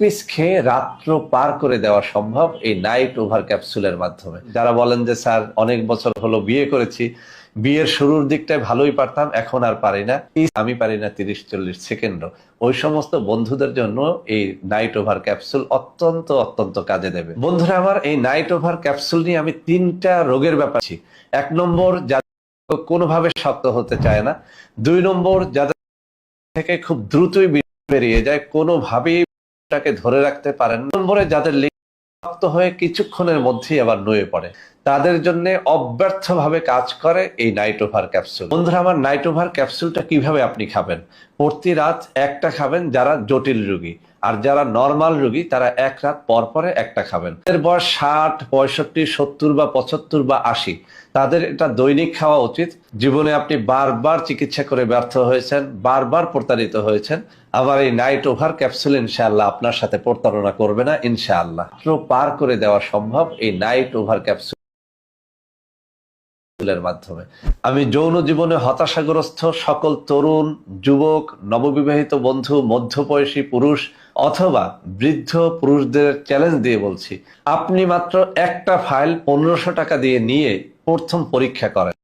Piece খেয়ে রাত্র পার করে দেওয়া সম্ভব এই নাইট ওভার ক্যাপসুলের মাধ্যমে। যারা বলেন যে, স্যার, অনেক বছর হলো বিয়ে করেছি, বিয়ের শুরুর দিকটায় ভালোই পারতাম, এখন আর পারি না। আমি পারি না তিরিশ চল্লিশ সেকেন্ডও ওই সমস্ত বন্ধুদের জন্য এই নাইট ওভার ক্যাপসুল অত্যন্ত অত্যন্ত কাজে দেবে। বন্ধুরা আমার, এই নাইট ওভার ক্যাপসুল নিয়ে আমি তিনটা রোগের ব্যাপার। এক নম্বর, যাদের কোনোভাবে শক্ত হতে চায় না। দুই নম্বর, যাদের থেকে খুব দ্রুতই বেরিয়ে যায়, কোনোভাবেই তাকে ধরে রাখতে পারেন যাদের লিঙ্গ হয়ে কিছুক্ষণের মধ্যেই আবার নুয়ে পড়ে। তাদের জন্য অব্যর্থভাবে কাজ করে এই নাইট ওভার ক্যাপসুল বন্ধুরা, আমার নাইট ওভার ক্যাপসুলটা কীভাবে আপনি খাবেন? প্রতি রাত একটা খাবেন যারা জটিল রুগী। আর যারা নর্মাল রোগী, তারা এক রাত পর পরে একটা খাবেন। এর বয়স ষাট, পঁয়ষট্টি, সত্তর বা পঁচাত্তর বা আশি। তাদের এটা দৈনিক খাওয়া উচিত। জীবনে আপনি বারবার চিকিৎসা করে ব্যর্থ হয়েছেন, বারবার প্রতারিত হয়েছেন। আবার এই নাইট ওভার ক্যাপসুল ইনশাআল্লাহ আপনার সাথে প্রতারণা করবে না, ইনশাআল্লাহ। পার করে দেওয়া সম্ভব এই নাইট ওভার ক্যাপসুল মাধ্যমে। আমি যৌন জীবনে হতাশাগ্রস্ত সকল তরুণ, যুবক, নববিবাহিত বন্ধু, মধ্যবয়সী পুরুষ অথবা বৃদ্ধ পুরুষদের চ্যালেঞ্জ দিয়ে বলছি, আপনি মাত্র একটা ফাইল পনেরোশো টাকা দিয়ে নিয়ে প্রথম পরীক্ষা করেন।